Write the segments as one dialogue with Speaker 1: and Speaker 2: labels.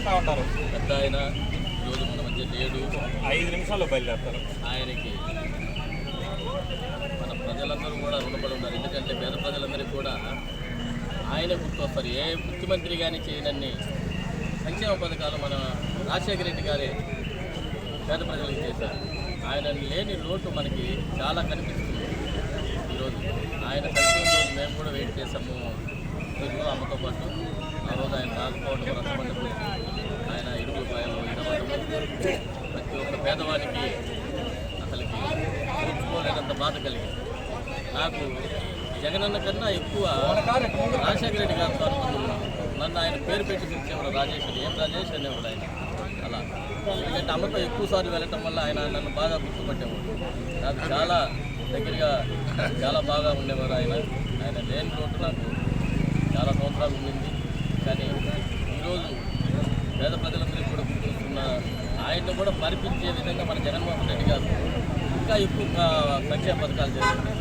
Speaker 1: చెప్తా ఉంటారు.
Speaker 2: పెద్ద ఆయన ఈరోజు మన మధ్య లేడు.
Speaker 1: ఐదు నిమిషాల్లో బయలుదేరుతారు.
Speaker 2: ఆయనకి మన ప్రజలందరూ కూడా రుణపడి ఉన్నారు. ఎందుకంటే పేద ప్రజలందరికీ కూడా ఆయన గుర్తొస్తారు. ఏ ముఖ్యమంత్రి కానీ చేయనన్ని సంక్షేమ పథకాలు మన రాజశేఖర రెడ్డి గారే పేద ప్రజలకు చేశారు. ఆయన లేని లోటు మనకి చాలా కనిపిస్తుంది. ఈరోజు ఆయన సంక్షేమ మేము కూడా వెయిట్ పేదవానికి అసలుకి చూసుకోలేనంత బాధ కలిగింది. నాకు జగనన్న కన్నా ఎక్కువ రాజశేఖర రెడ్డి గారితో అనుకుంటున్నాను నన్ను ఆయన పేరు పెట్టి పిలిచేవాడు రాజేష్ అని. ఏం రాజేష్ అనేవాడు ఆయన? అలా. ఎందుకంటే అమ్మతో ఎక్కువ సార్లు వెళ్ళటం వల్ల ఆయన నన్ను బాగా గుర్తుపట్టేవాడు. నాకు చాలా దగ్గరగా చాలా బాగా ఉండేవారు ఆయన. ఆయన లేని రోడ్డు నాకు చాలా సంవత్సరాలు ఉండింది. కానీ ఈరోజు పేద ప్రజలు ఆయన్ని కూడా మరిపించే విధంగా మన జగన్మోహన్ రెడ్డి గారు ఇంకా ఎక్కువ సంక్షేమ పథకాలు చేస్తుంది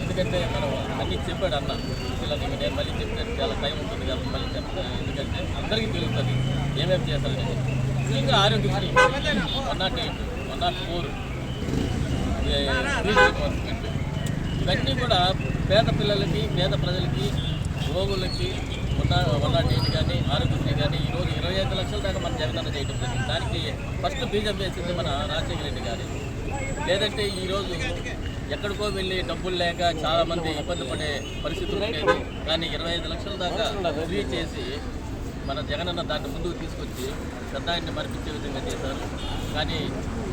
Speaker 2: ఎందుకంటే మనం అన్నీ చెప్పాడు అన్న. పిల్లలకి నేను మళ్ళీ చెప్తే చాలా టైం ఉంటుంది కాబట్టి మళ్ళీ చెప్తాను ఎందుకంటే అందరికీ తెలుస్తుంది ఏమేమి చేస్తారని ఇంకా ముఖ్యంగా Aarogyasri one nought eight one nought four ఇవన్నీ కూడా పేద పిల్లలకి పేద ప్రజలకి రోగులకి ఉన్న వన్ నాట్ ఎయిట్ కానీ ఆరోగ్యశ్రీ కానీ ఈరోజు ఇరవై ఐదు లక్షల దాకా మన జగనన్న చేయడం జరిగింది. దానికి ఫస్ట్ బీజం వేసింది మన రాజశేఖర రెడ్డి గారు. లేదంటే ఈరోజు ఎక్కడికో వెళ్ళి డబ్బులు లేక చాలామంది ఇబ్బంది పడే పరిస్థితి ఉండేది. కానీ ఇరవై ఐదు లక్షల దాకా ఫ్రీ చేసి మన జగనన్న దాన్ని ముందుకు తీసుకొచ్చి పెద్ద మరిపించే విధంగా చేశారు. కానీ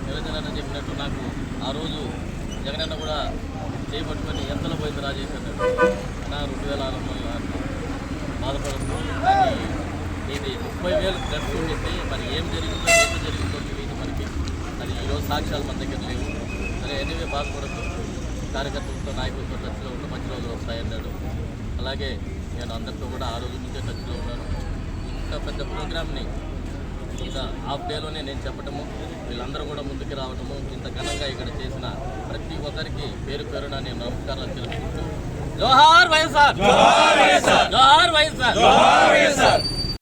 Speaker 2: నిరంజనన్న చెప్పినట్టు నాకు ఆ రోజు జగనన్న కూడా చేపట్టుకొని ఎంతలో పోయింది రాజేష్ నా రెండు వేల ఆరు వందల ముప్పై వేలు ఖర్చు ఉండింది మరి ఏం జరిగిందో ఎంత జరిగిందో తెలియదు మనకి. అది ఈరోజు సాక్ష్యాలు మన దగ్గర లేవు. సరే ఎనివే బాధపడద్దు కార్యకర్తలతో నాయకులతో టచ్లో ఉన్న మంచి రోజులు వస్తాయన్నాడు అలాగే నేను అందరితో కూడా ఆ రోజు నుంచే టచ్లో ఉన్నాను. ఇంత పెద్ద ప్రోగ్రామ్ని ఇంత హాఫ్ డేలోనే నేను చెప్పటము వీళ్ళందరూ కూడా ముందుకు రావటము ఇంత ఘనంగా ఇక్కడ చేసిన ప్రతి ఒక్కరికి పేరు పేరున నేను నమస్కారాలు తెలుపుకుంటూ. జోహార్ వైఎస్ఆర్! జోహార్ వైఎస్ఆర్!